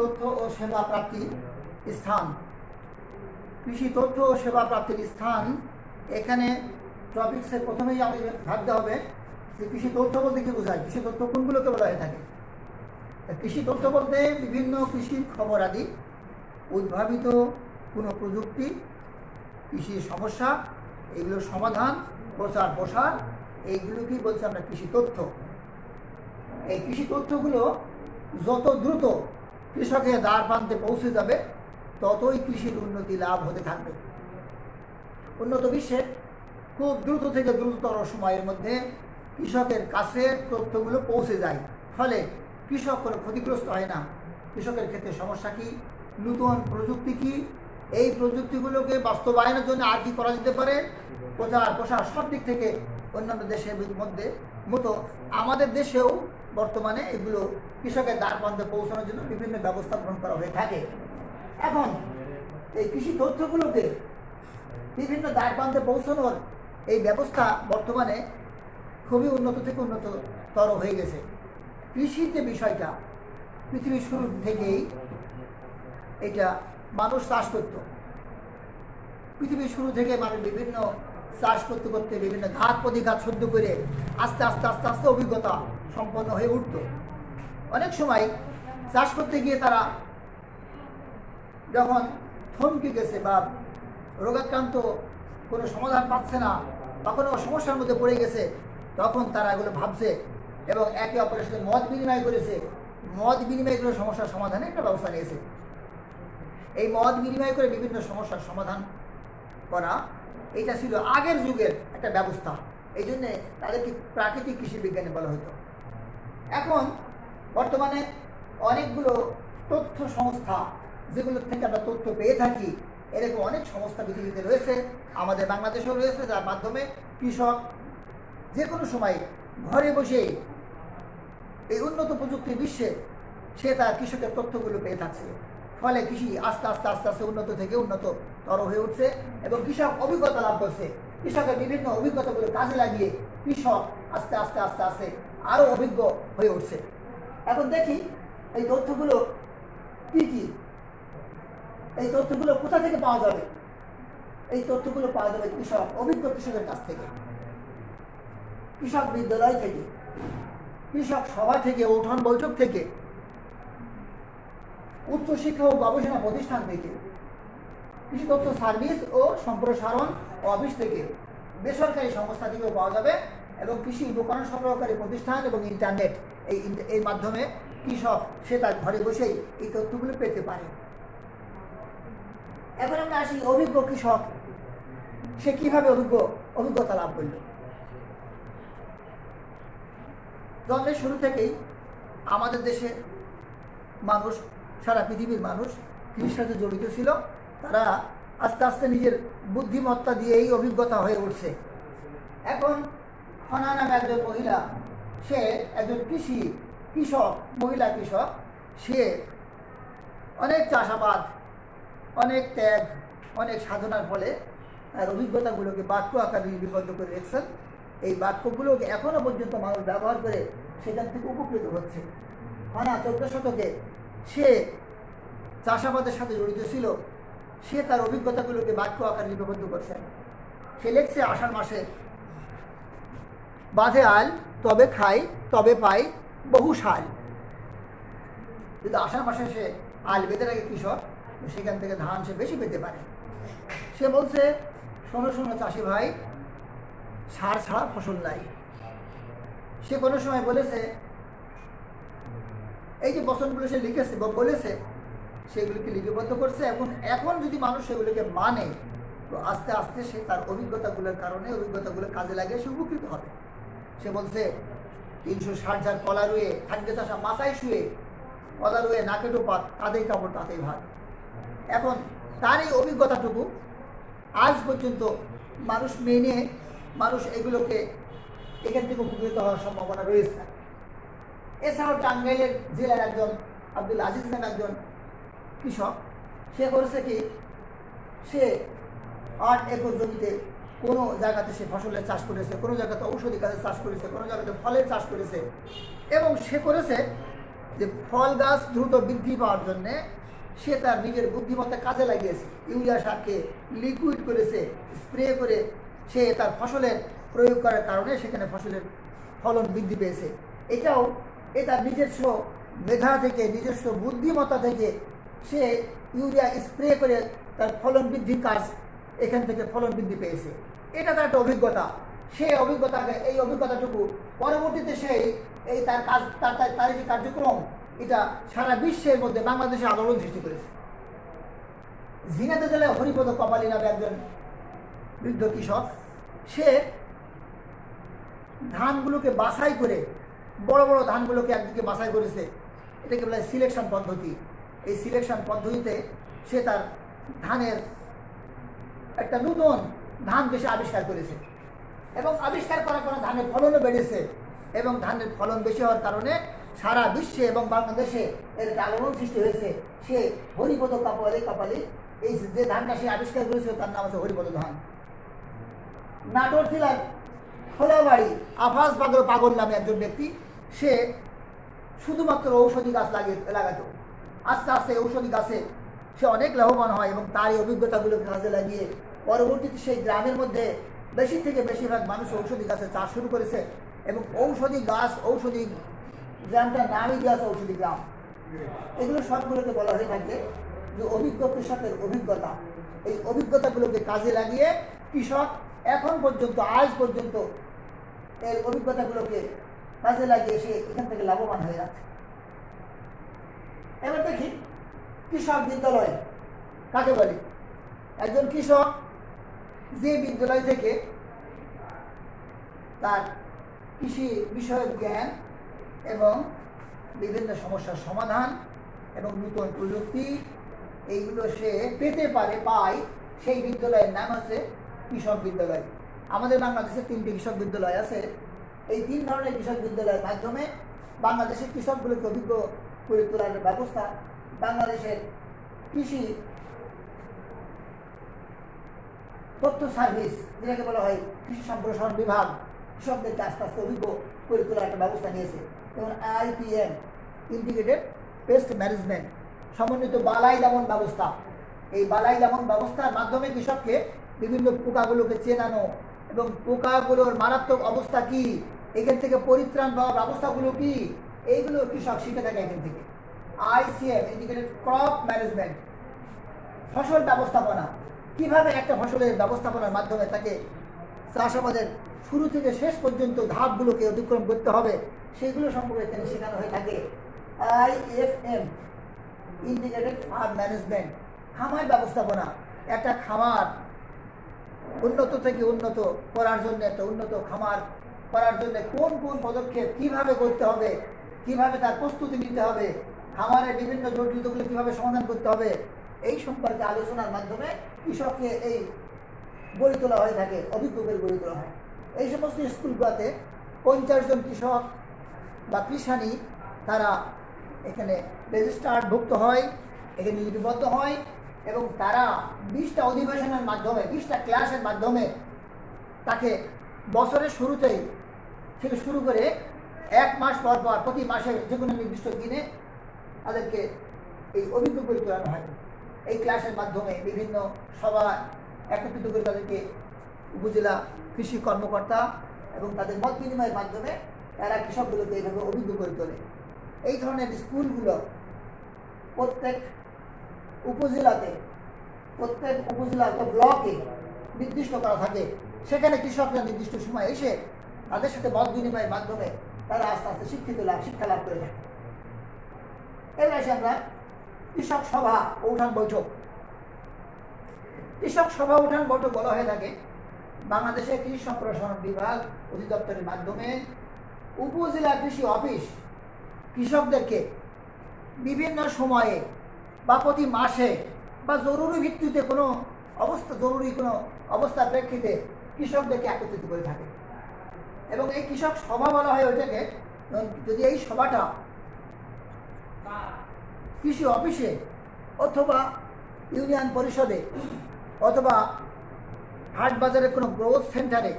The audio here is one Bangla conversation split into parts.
তথ্য ও সেবা প্রাপ্তির স্থান। কৃষি তথ্য ও সেবা প্রাপ্তির স্থান এখানে টপিক্সের প্রথমেই আমাদের ভাবতে হবে যে কৃষি তথ্য বলতে কি বোঝায়? কৃষি তথ্য কোনগুলোকে বলা হয়ে থাকে? কৃষি তথ্য বলতে বিভিন্ন কৃষির খবর আদি উদ্ভাবিত কোনো প্রযুক্তি, কৃষির সমস্যা এগুলোর সমাধান, প্রচার প্রসার, এইগুলোকেই বলছে আমরা কৃষি তথ্য। এই কৃষি তথ্যগুলো যত দ্রুত কৃষকের দ্বার প্রান্তে পৌঁছে যাবে, ততই কৃষির উন্নতি লাভ হতে থাকবে। উন্নত বিশ্বে খুব দ্রুত থেকে দ্রুততর সময়ের মধ্যে কৃষকের কাছে তথ্যগুলো পৌঁছে যায়। ফলে কৃষক কোনো ক্ষতিগ্রস্ত হয় না। কৃষকের ক্ষেত্রে সমস্যা কি? নতুন প্রযুক্তি কি? এই প্রযুক্তিগুলোকে বাস্তবায়নের জন্য আর কি করা যেতে পারে? প্রচার প্রসার সব দিক থেকে অন্যান্য দেশের মধ্যে মতো আমাদের দেশেও বর্তমানে এগুলো কৃষকের দ্বার প্রান্তে পৌঁছানোর জন্য বিভিন্ন ব্যবস্থা গ্রহণ করা হয়ে থাকে। এখন এই কৃষি তথ্যগুলোকে বিভিন্ন দ্বার প্রান্তে পৌঁছানোর এই ব্যবস্থা বর্তমানে খুবই উন্নত থেকে উন্নততর হয়ে গেছে। কৃষির যে বিষয়টা, পৃথিবীর শুরু থেকেই এটা মানুষ চাষ করত। পৃথিবীর শুরু থেকে মানুষ বিভিন্ন চাষ করতে করতে বিভিন্ন ঘাত প্রতিঘাত সহ্য করে আস্তে আস্তে আস্তে আস্তে অভিজ্ঞতা সম্পন্ন হয়ে উঠত। অনেক সময় চাষ করতে গিয়ে তারা যখন থমকে গেছে বা রোগাক্রান্ত কোনো সমাধান পাচ্ছে না বা কোনো সমস্যার মধ্যে পড়ে গেছে, তখন তারা এগুলো ভাবছে এবং একে অপরের সাথে মত বিনিময় করেছে। মত বিনিময় করে সমস্যার সমাধানে একটা ব্যবস্থা নিয়েছে। এই মত বিনিময় করে বিভিন্ন সমস্যার সমাধান করা এটা ছিল আগের যুগের একটা ব্যবস্থা। এই জন্যে তাদেরকে প্রাকৃতিক কৃষি বিজ্ঞানী বলা হতো। এখন বর্তমানে অনেকগুলো তথ্য সংস্থা যেগুলো থেকে আমরা তথ্য পেয়ে থাকি, এরকম অনেক সংস্থা পৃথিবীতে রয়েছে, আমাদের বাংলাদেশেও রয়েছে, যার মাধ্যমে কৃষক যে কোনো সময় ঘরে বসে এই উন্নত প্রযুক্তির বিশ্বে সে তার কৃষকের তথ্যগুলো পেয়ে থাকছে। ফলে কৃষি আস্তে আস্তে আস্তে আস্তে উন্নত থেকে উন্নততর হয়ে উঠছে এবং কৃষক অভিজ্ঞতা লাভ করছে। কৃষকের বিভিন্ন অভিজ্ঞতাগুলো কাজে লাগিয়ে কৃষক আস্তে আস্তে আস্তে আস্তে আরও অভিজ্ঞ হয়ে উঠছে। এখন দেখি, এই তথ্যগুলো কি কি? এই তথ্যগুলো কোথা থেকে পাওয়া যাবে? এই তথ্যগুলো পাওয়া যাবে কৃষক, অভিজ্ঞ কৃষকের কাছ থেকে। কৃষক বিদ্যালয় থেকে, কৃষক সভা থেকে, উঠান বৈঠক থেকে উচ্চশিক্ষা ও গবেষণা প্রতিষ্ঠান থেকে কৃষি তথ্য সার্ভিস ও সম্প্রসারণ অফিস থেকে, বেসরকারি সংস্থা থেকেও পাওয়া যাবে এবং কৃষি উপকরণ সরবরাহকারী প্রতিষ্ঠান এবং ইন্টারনেট এই এর মাধ্যমে কৃষক সে তার ঘরে বসেই এই তথ্যগুলো পেতে পারে। এখন আমরা আসি অভিজ্ঞ কৃষক। সে কীভাবে অভিজ্ঞ, অভিজ্ঞতা লাভ করল? জন্মের শুরু থেকেই আমাদের দেশে মানুষ, সারা পৃথিবীর মানুষ কৃষির সাথে জড়িত ছিল। তারা আস্তে আস্তে নিজের বুদ্ধিমত্তা দিয়েই অভিজ্ঞতা হয়ে উঠছে। এখন ফনা নামে একজন মহিলা। সে একজন কৃষি, কৃষক, মহিলা কৃষক। সে অনেক চাষাবাদ, অনেক ত্যাগ, অনেক সাধনার ফলে তার অভিজ্ঞতাগুলোকে বাক্য আকারে লিপিবদ্ধ করে রেখেছেন। এই বাক্যগুলোকে এখনও পর্যন্ত মানুষ ব্যবহার করে সেখান থেকে উপকৃত হচ্ছে। হানা চোদ্দ শতকে সে চাষাবাদের সাথে জড়িত ছিল। সে তার অভিজ্ঞতাগুলোকে বাক্য আকারে লিপিবদ্ধ করছেন। সে লেখছে আষাঢ় মাসে বাঁধে আল, তবে খাই, তবে পাই, বহু সাল। যদি আষাঢ় মাসে সে আল বেঁধে রাখে কৃষক সেখান থেকে ধান সে বেশি পেতে পারে। সে বলছে, শোনো শোনো চাষি ভাই, সার ছাড়া ফসল নাই। সে কোনো সময় বলেছে, এই যে বচনগুলো সে লিখেছে বা বলেছে, সেগুলিকে লিপিবদ্ধ করছে। এখন এখন যদি মানুষ সেগুলিকে মানে তো আস্তে আস্তে সে তার অভিজ্ঞতাগুলোর কারণে, অভিজ্ঞতাগুলো কাজে লাগিয়ে সে উপকৃত হবে। বলছে, তিনশো ষাট ঝাড় কলা রুয়ে খাদ্য চাষা মাথায় শুয়ে কলা রুয়ে নাকে টোপাত তাতেই কাপড়, তাতেই ভাত। এখন তার এই অভিজ্ঞতাটুকু আজ পর্যন্ত মানুষ মেনে, মানুষ এগুলোকে এখান থেকে উপকৃত হওয়ার সম্ভাবনা রয়েছে। এছাড়াও টাঙ্গাইলের জেলার একজন আব্দুল আজিজ নাম একজন কৃষক, সে করেছে কি, সে আট একর জমিতে কোনো জায়গাতে সে ফসলের চাষ করেছে, কোনো জায়গাতে ঔষধি গাছের চাষ করেছে, কোনো জায়গাতে ফলের চাষ করেছে এবং সে করেছে যে ফল গাছ দ্রুত বৃদ্ধি পাওয়ার জন্যে সে তার নিজের বুদ্ধিমত্তা কাজে লাগিয়েছে। ইউরিয়া সারকে লিকুইড করেছে স্প্রে করে সে তার ফসলের প্রয়োগ করার কারণে সেখানে ফসলের ফলন বৃদ্ধি পেয়েছে। এটাও এ তার নিজস্ব মেধা থেকে, নিজস্ব বুদ্ধিমত্তা থেকে সে ইউরিয়া স্প্রে করে তার ফলন বৃদ্ধির কাজ এখান থেকে ফলন বৃদ্ধি পেয়েছে। এটা তার একটা অভিজ্ঞতা। সেই অভিজ্ঞতাকে, এই অভিজ্ঞতাটুকু পরবর্তীতে সেই, এই তার কাজ, তার তার যে কার্যক্রম, এটা সারা বিশ্বের মধ্যে বাংলাদেশে আলোড়ন সৃষ্টি করেছে। ঝিনাতে জেলায় হরিপদ কপালী নামে একজন বৃদ্ধ কৃষক, সে ধানগুলোকে বাছাই করে, বড় বড় ধানগুলোকে একদিকে বাছাই করেছে। এটাকে বলে সিলেকশন পদ্ধতি। এই সিলেকশন পদ্ধতিতে সে তার ধানের একটা নতুন ধান সে আবিষ্কার করেছে। এবং আবিষ্কার করার পরে ধানের ফলনও বেড়েছে। এবং ধানের ফলন বেশি হওয়ার কারণে সারা বিশ্বে এবং বাংলাদেশে এর আলোড়ন সৃষ্টি হয়েছে। সে হরিপদ কাপালি কাপালি এই যে ধানটা সে আবিষ্কার করেছে তার নাম হচ্ছে হরিপদ ধান। নাটোর জেলার খোলাবাড়ি আফাজ পাগল পাগল নামে একজন ব্যক্তি, সে শুধুমাত্র ঔষধি গাছ লাগিয়ে লাগাতো। আস্তে আস্তে ঔষধি গাছে সে অনেক লাভবান হয় এবং তার এই অভিজ্ঞতাগুলোকে কাজে লাগিয়ে পরবর্তীতে সেই গ্রামের মধ্যে বেশি থেকে বেশিরভাগ মানুষ ঔষধি গাছের চাষ শুরু করেছে এবং ঔষধি গাছ, ঔষধি গ্রামটার নামই আছে ঔষধি গ্রাম। এগুলো সবগুলোকে বলা হয়ে থাকে যে অভিজ্ঞ কৃষকের অভিজ্ঞতা। এই অভিজ্ঞতাগুলোকে কাজে লাগিয়ে কৃষক এখন পর্যন্ত, আজ পর্যন্ত এর অভিজ্ঞতাগুলোকে কাজে লাগিয়ে সে এখান থেকে লাভবান হয়ে যাচ্ছে। এবার দেখি কৃষক বিদ্যালয়। কাকে বলে? একজন কৃষক যে বিদ্যালয় থেকে তার কৃষি বিষয়ক জ্ঞান এবং বিভিন্ন সমস্যার সমাধান এবং নূতন প্রযুক্তি, এইগুলো সে পেতে পারে, পায়, সেই বিদ্যালয়ের নাম আছে কৃষক বিদ্যালয়। আমাদের বাংলাদেশে তিনটি কৃষক বিদ্যালয় আছে। এই তিন ধরনের কৃষক বিদ্যালয়ের মাধ্যমে বাংলাদেশের কৃষকগুলোকে অভিজ্ঞ করে তোলার ব্যবস্থা বাংলাদেশের কৃষি তথ্য সার্ভিস, যেটাকে বলা হয় কৃষি সম্প্রসারণ বিভাগ কৃষকদেরকে আস্তে আস্তে অভিজ্ঞ করে তোলার একটা ব্যবস্থা নিয়েছে। যেমন আইপিএম ইন্টিগ্রেটেড পেস্ট ম্যানেজমেন্ট সমন্বিত বালাই দমন ব্যবস্থা। এই বালাই দমন ব্যবস্থার মাধ্যমে কৃষককে বিভিন্ন পোকাগুলোকে চেনানো এবং পোকাগুলোর মারাত্মক অবস্থা কি, এখান থেকে পরিত্রাণ পাওয়ার ব্যবস্থাগুলো কি, এইগুলো কৃষক শিখে থাকে এখান থেকে। আইসিএম ইন্ডিকেটেড ক্রপ ম্যানেজমেন্ট, ফসল ব্যবস্থাপনা। কীভাবে একটা ফসলের ব্যবস্থাপনার মাধ্যমে তাকে চাষাবাদের শুরু থেকে শেষ পর্যন্ত ধাপগুলোকে অতিক্রম করতে হবে, সেগুলো সম্পর্কে এখানে শেখানো হয়ে থাকে। আইএফএম, ইন্টিগ্রেটেড ফার্ম ম্যানেজমেন্ট, খামার ব্যবস্থাপনা। একটা খামার উন্নত থেকে উন্নত করার জন্য, একটা উন্নত খামার করার জন্য কোন কোন পদক্ষেপ কীভাবে করতে হবে, কীভাবে তার প্রস্তুতি নিতে হবে খামারের বিভিন্ন জটিলতাগুলো কীভাবে সমাধান করতে হবে, এই সম্পর্কে আলোচনার মাধ্যমে কৃষককে এই গড়ে তোলা হয়ে থাকে অভিজ্ঞ করে গড়ে তোলা হয়। এই সমস্ত স্কুলগুলোতে পঞ্চাশ জন কৃষক বা কৃষানি, তারা এখানে রেজিস্টার্ডভুক্ত হয়, এখানে লিপিবদ্ধ হয় এবং তারা বিশটা অধিবেশনের মাধ্যমে, বিশটা ক্লাসের মাধ্যমে তাকে বছরের শুরুতেই থেকে শুরু করে এক মাস পর পর প্রতি মাসে যে কোনো নির্দিষ্ট দিনে তাদেরকে এই অভিজ্ঞ করে তোলানো হয়। এই ক্লাসের মাধ্যমে বিভিন্ন সভা একত্রিত করে তাদেরকে উপজেলা কৃষি কর্মকর্তা এবং তাদের মত বিনিময়ের মাধ্যমে তারা কৃষকগুলোকে এইভাবে অভিজ্ঞ করে তোলে। এই ধরনের স্কুলগুলো প্রত্যেক উপজেলাতে, প্রত্যেক উপজেলা অথবা ব্লকে নির্দিষ্ট করা থাকে। সেখানে কৃষকরা নির্দিষ্ট সময় এসে তাদের সাথে মত বিনিময়ের মাধ্যমে তারা আস্তে আস্তে শিক্ষিত লাভ শিক্ষা লাভ করে থাকে। এবার আসি আমরা কৃষক সভা, উঠান বৈঠক। কৃষক সভা, উঠান বৈঠক বলা হয়ে থাকে। বাংলাদেশের কৃষি সম্প্রসারণ বিভাগ অধিদপ্তরের মাধ্যমে উপজেলা কৃষি অফিস কৃষকদেরকে বিভিন্ন সময়ে বা প্রতি মাসে বা জরুরি ভিত্তিতে কোনো অবস্থা, জরুরি কোনো অবস্থার প্রেক্ষিতে কৃষকদেরকে একত্রিত করে থাকে। এবং এই কৃষক সভা বলা হয় ওইটাকে। যদি এই সভাটা কৃষি অফিসে অথবা ইউনিয়ন পরিষদে অথবা হাট বাজারের কোনো গ্রোথ সেন্টারে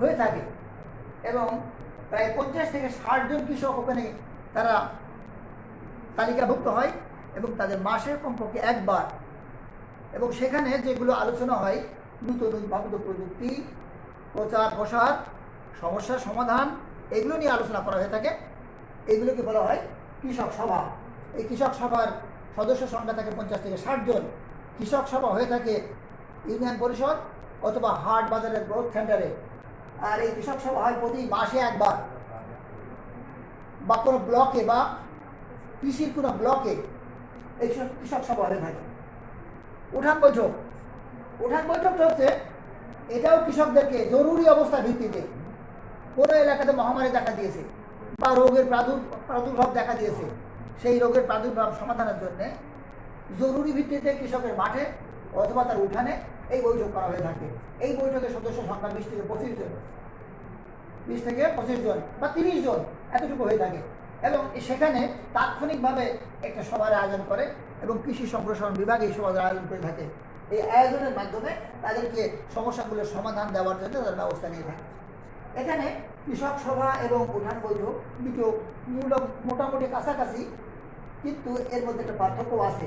হয়ে থাকে এবং প্রায় পঞ্চাশ থেকে ষাট জন কৃষক ওখানে তারা তালিকাভুক্ত হয় এবং তাদের মাসে কমপক্ষে একবার। এবং সেখানে যেগুলো আলোচনা হয়, নূতন উদ্ভাবিত প্রযুক্তি, প্রচার প্রসার সমস্যার সমাধান, এগুলো নিয়ে আলোচনা করা হয়ে থাকে। এগুলোকে বলা হয় কৃষক সভা। এই কৃষক সভার সদস্য সংখ্যা থাকে পঞ্চাশ থেকে ষাট জন। কৃষক সভা হয়ে থাকে ইউনিয়ন পরিষদ অথবা হাট বাজারের গ্রোথ সেন্টারে। আর এই কৃষক সভা হয় প্রতি মাসে একবার। বা কোনো ব্লকে বা কৃষির কোনো ব্লকে এই কৃষক সভা হয়ে থাকে। উঠান বৈঠক। উঠান বৈঠকটা হচ্ছে, এটাও কৃষকদেরকে জরুরি অবস্থা ভিত্তিতে কোনো এলাকাতে মহামারী দেখা দিয়েছে। বা রোগের প্রাদুর, প্রাদুর্ভাব দেখা দিয়েছে, সেই রোগের প্রাদুর্ভাব সমাধানের জন্য জরুরি ভিত্তিতে কৃষকের মাঠে অথবা তার উঠানে এই বৈঠক করা হয়ে থাকে। এই বৈঠকের সদস্য সংখ্যা বিশ থেকে পঁচিশ জন। বিশ থেকে পঁচিশ জন বা তিরিশ জন এতটুকু হয়ে থাকে এবং সেখানে তাৎক্ষণিকভাবে একটা সভার আয়োজন করে এবং কৃষি সম্প্রসারণ বিভাগ এই সভার আয়োজন করে থাকে। এই আয়োজনের মাধ্যমে তাদেরকে সমস্যাগুলোর সমাধান দেওয়ার জন্য তারা ব্যবস্থা নিয়ে থাকে। এখানে কৃষক সভা এবং উঠান বৈঠক দুটো মূল- মোটামুটি কাছাকাছি, কিন্তু এর মধ্যে একটা পার্থক্য আছে।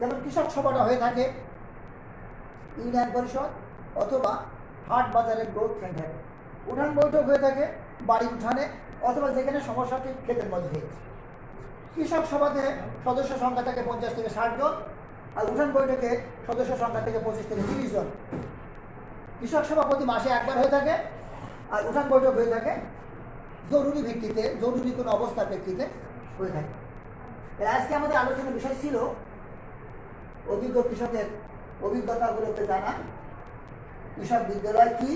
যেমন কৃষক সভাটা হয়ে থাকে ইউনিয়ন পরিষদ অথবা হাট বাজারের গ্রোথ সেন্টারে উঠান বৈঠক হয়ে থাকে বাড়ি উঠানে অথবা যেখানে সমস্যাটি ক্ষেতের মধ্যে কৃষক সভাতে সদস্য সংখ্যা থাকে পঞ্চাশ থেকে ষাট জন আর উঠান বৈঠকে সদস্য সংখ্যা থেকে পঁচিশ থেকে তিরিশ জন। কৃষক সভা প্রতি মাসে একবার হয়ে থাকে আর উঠান বৈঠক হয়ে থাকে, জরুরি ভিত্তিতে, জরুরি কোনো অবস্থার প্রেক্ষিতে হয়ে থাকে। আজকে আমাদের আলোচনার বিষয় ছিল অভিজ্ঞ কৃষকের অভিজ্ঞতাগুলোকে জানা, কৃষক বিদ্যালয় কি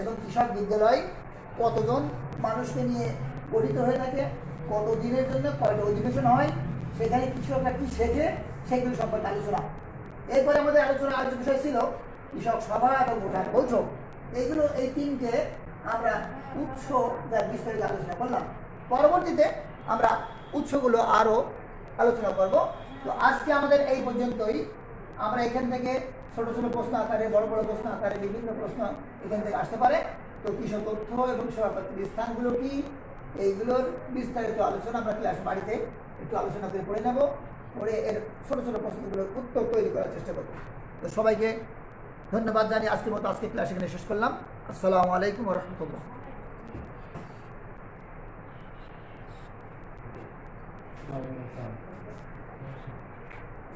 এবং কৃষক বিদ্যালয় কতজন মানুষকে নিয়ে গঠিত হয়ে থাকে, কত দিনের জন্য কয়টা অধিবেশন হয়, সেখানে কৃষকরা কি শেখে, সেগুলো সম্পর্কে আলোচনা। এরপরে আমাদের আলোচনা আলোচনা বিষয় ছিল কৃষক সভা এবং বৈঠক। এইগুলো এই তিনটে আমরা উৎস যার বিস্তারিত আলোচনা করলাম। পরবর্তীতে আমরা উৎসগুলো আরও আলোচনা করব। তো আজকে আমাদের এই পর্যন্তই। আমরা এখান থেকে ছোট ছোট প্রশ্ন আকারে, বড় বড় প্রশ্ন আকারে, বিভিন্ন প্রশ্ন এখান থেকে আসতে পারে। তো কৃষক তথ্য এবং সভাপতির স্থানগুলো কি? এইগুলোর বিস্তারিত আলোচনা আমরা ক্লাস বাড়িতে একটু আলোচনা করে পড়ে নেব। পড়ে এর ছোট ছোট প্রশ্নগুলোর উত্তর তৈরি করার চেষ্টা করব। তো সবাইকে ধন্যবাদ জানিয়ে আজকের মতো আজকে ক্লাস এখানে শেষ করলাম। আসসালামু আলাইকুম রহমতুল্লাহ।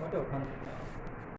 ওটা ওখানে।